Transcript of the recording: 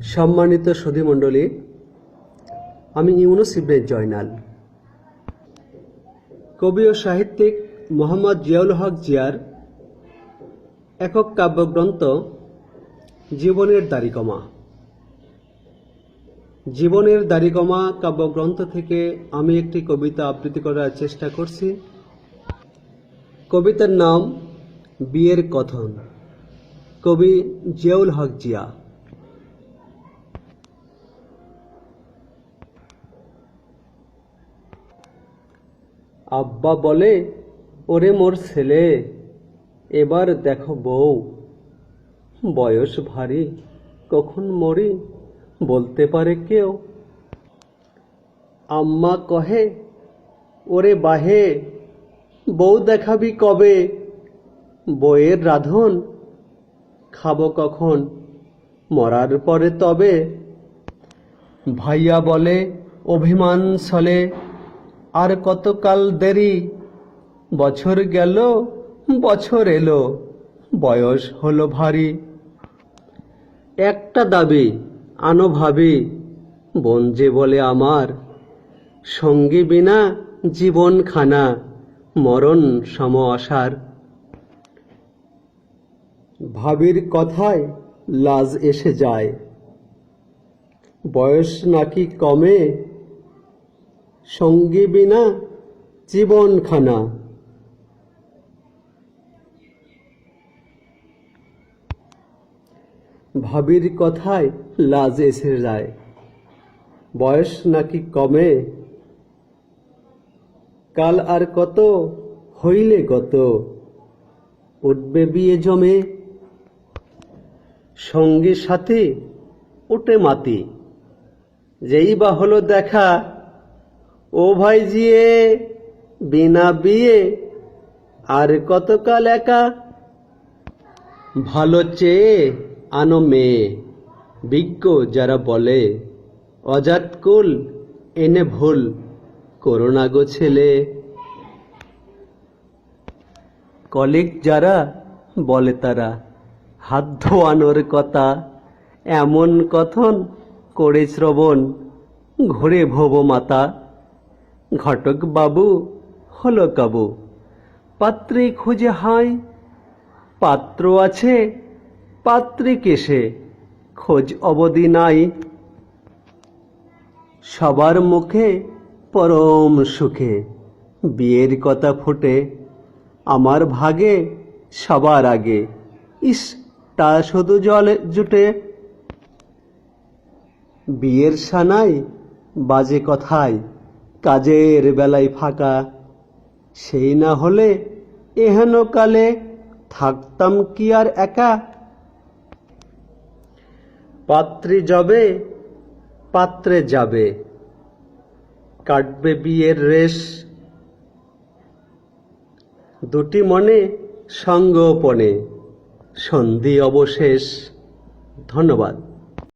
সম্মানিত সুধী সুধীমণ্ডলী আমি ইউনুস ইব্রাহিম জয়নাল। কবি ও সাহিত্যিক মোহাম্মদ জিয়াউল হক জিয়ার একক কাব্যগ্রন্থ জীবনের দাড়িকমা জীবনের দাড়িকমা কাব্যগ্রন্থ থেকে আমি একটি কবিতা আবৃত্তি করার চেষ্টা করছি। কবিতার নাম বিয়ের কথন। কবি জিয়াউল হক জিয়া। আব্বা বলে, ওরে মোর ছেলে, এবার দেখো বউ। বয়স ভারী, কখন মরি বলতে পারে কেউ? আম্মা কহে, ওরে বাহে, বউ দেখাবি কবে? বইয়ের রাধন খাব কখন? মরার পরে তবে? ভাইয়া বলে, অভিমান ছলে আর কতকাল দেরি? বছর গেল, বছর এলো, বয়স হলো ভারী। একটা দাবি, আনো ভাবি, বোন যে বলে আমার, সঙ্গী বিনা জীবন খানা মরণ সম আসার ভাবির কথায় লাজ এসে যায়। বয়স নাকি কমে সঙ্গী বিনা জীবন খানা ভাবির কথায় লাজ এসে যায়। বয়স নাকি কমে, কাল আর কত হইলে গত, উঠবে বিয়ে জমে। সঙ্গী সাথে উঠে মাতি, যেই বা হলো দেখা ও ভাই জিয়ে বিনা বিয়ে আর কতকাল একা? ভালো চেয়ে আনো মেয়ে বিজ্ঞ যারা বলে, অজাত কুল এনে ভুল করোনা গো ছেলে। কলিগ যারা বলে তারা, হাত ধোয়ানোর কথা, এমন কথন করে শ্রবণ, ঘুরে ভব মাতা। ঘটক বাবু, হলো কাবু। পাত্রী খুঁজে হায় পাত্র আছে, পাত্রী কেসে, খোঁজ অবধি নাই। সবার মুখে পরম সুখে, বিয়ের কথা ফুটে, আমার ভাগে সবার আগে। ইস, তা শুধু জলে জুটে। বিয়ের সানাই বাজে কথায় কাজের বেলায় ফাঁকা। সেই না হলে এহেন কালে থাকতাম কি আর একা? পাত্রী যাবে পাত্রে যাবে। কাটবে বিয়ের রেশ। দুটি মনে সঙ্গোপনে। সন্ধি অবশেষ। ধন্যবাদ।